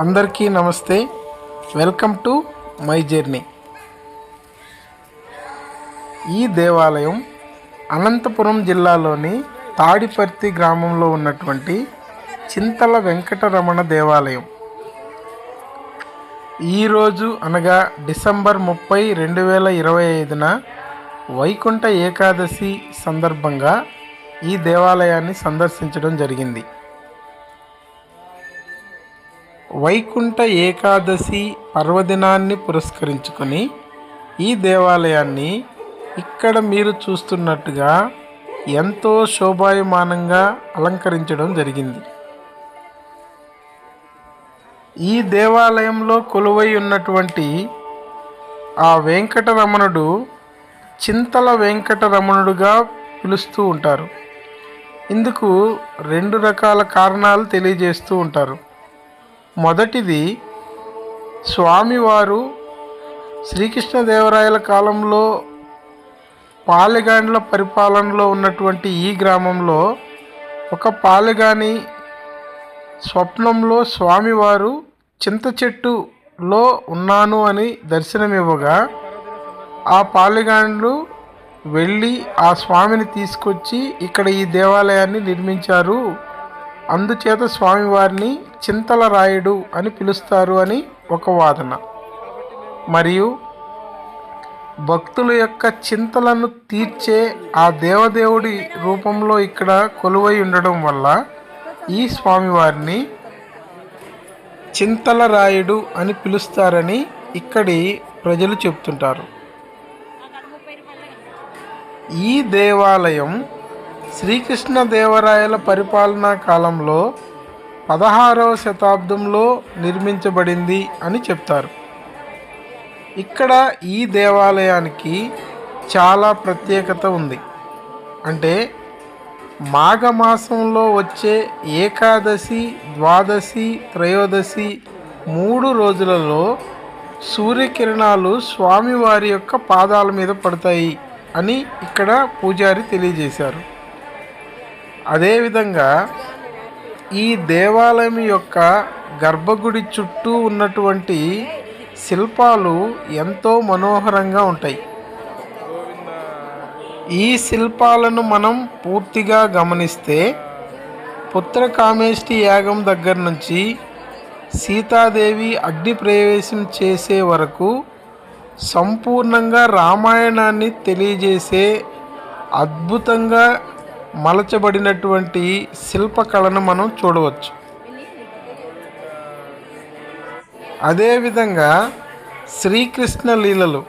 అందరికీ నమస్తే. Welcome to my journey. ఈ దేవాలయం అనంతపురం జిల్లాలోని తాడిపర్తి గ్రామంలో ఉన్నటువంటి చింతల వెంకటరమణ దేవాలయం. ఈరోజు అనగా డిసెంబర్ ముప్పై రెండు వేల ఇరవై ఐదున వైకుంఠ ఏకాదశి సందర్భంగా ఈ దేవాలయాన్ని సందర్శించడం జరిగింది. వైకుంఠ ఏకాదశి పర్వదినాన్ని పురస్కరించుకొని ఈ దేవాలయాన్ని ఇక్కడ మీరు చూస్తున్నట్టుగా ఎంతో శోభాయమానంగా అలంకరించడం జరిగింది. ఈ దేవాలయంలో కొలువై ఉన్నటువంటి ఆ వెంకటరమణుడు చింతల వెంకటరమణుడుగా పిలుస్తూ ఉంటారు. ఇందుకు రెండు రకాల కారణాలు తెలియజేస్తూ ఉంటారు. మొదటిది స్వామివారు శ్రీకృష్ణదేవరాయల కాలంలో పాలెగాండ్ల పరిపాలనలో ఉన్నటువంటి ఈ గ్రామంలో ఒక పాలెగాని స్వప్నంలో స్వామివారు చింత చెట్టులో ఉన్నాను అని దర్శనమివ్వగా ఆ పాలెగాండ్లు వెళ్ళి ఆ స్వామిని తీసుకొచ్చి ఇక్కడ ఈ దేవాలయాన్ని నిర్మించారు. అందుచేత స్వామివారిని చింతల రాయుడు అని పిలుస్తారు అని ఒక వాదన. మరియు భక్తుల యొక్క చింతలను తీర్చే ఆ దేవదేవుడి రూపంలో ఇక్కడ కొలువై ఉండడం వల్ల ఈ స్వామివారిని చింతల రాయుడు అని పిలుస్తారని ఇక్కడి ప్రజలు చెప్తుంటారు. ఈ దేవాలయం శ్రీకృష్ణదేవరాయల పరిపాలనా కాలంలో పదహారవ శతాబ్దంలో నిర్మించబడింది అని చెప్తారు. ఇక్కడ ఈ దేవాలయానికి చాలా ప్రత్యేకత ఉంది. అంటే మాఘమాసంలో వచ్చే ఏకాదశి ద్వాదశి త్రయోదశి మూడు రోజులలో సూర్యకిరణాలు స్వామివారి యొక్క పాదాల మీద పడతాయి అని ఇక్కడ పూజారి తెలియజేశారు. అదేవిధంగా ఈ దేవాలయం యొక్క గర్భగుడి చుట్టూ ఉన్నటువంటి శిల్పాలు ఎంతో మనోహరంగా ఉంటాయి. ఈ శిల్పాలను మనం పూర్తిగా గమనిస్తే పుత్రకామేష్టి యాగం దగ్గర నుంచి సీతాదేవి అగ్ని ప్రవేశం చేసే వరకు సంపూర్ణంగా రామాయణాన్ని తెలియజేసే అద్భుతంగా మలచబడినటువంటి శిల్పకళను మనం చూడవచ్చు. అదేవిధంగా శ్రీకృష్ణ లీలలు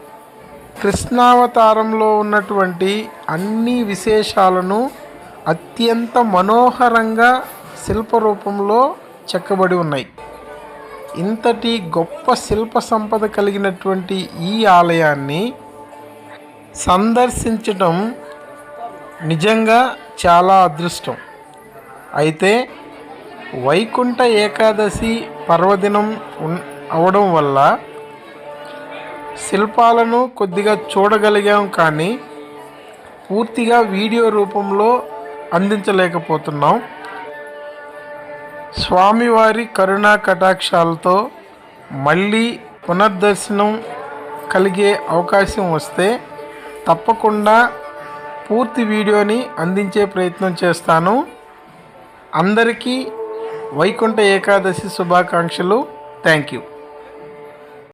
కృష్ణావతారంలో ఉన్నటువంటి అన్ని విశేషాలను అత్యంత మనోహరంగా శిల్పరూపంలో చెక్కబడి ఉన్నాయి. ఇంతటి గొప్ప శిల్ప సంపద కలిగినటువంటి ఈ ఆలయాన్ని సందర్శించటం నిజంగా చాలా అదృష్టం. అయితే వైకుంఠ ఏకాదశి పర్వదినం అవడం వల్ల శిల్పాలను కొద్దిగా చూడగలిగాం కానీ పూర్తిగా వీడియో రూపంలో అందించలేకపోతున్నాం. స్వామివారి కరుణా కటాక్షాలతో మళ్ళీ పునర్దర్శనం కలిగే అవకాశం వస్తే తప్పకుండా పూర్తి వీడియోని అందించే ప్రయత్నం చేస్తాను. అందరికీ వైకుంఠ ఏకాదశి శుభాకాంక్షలు. Thank you.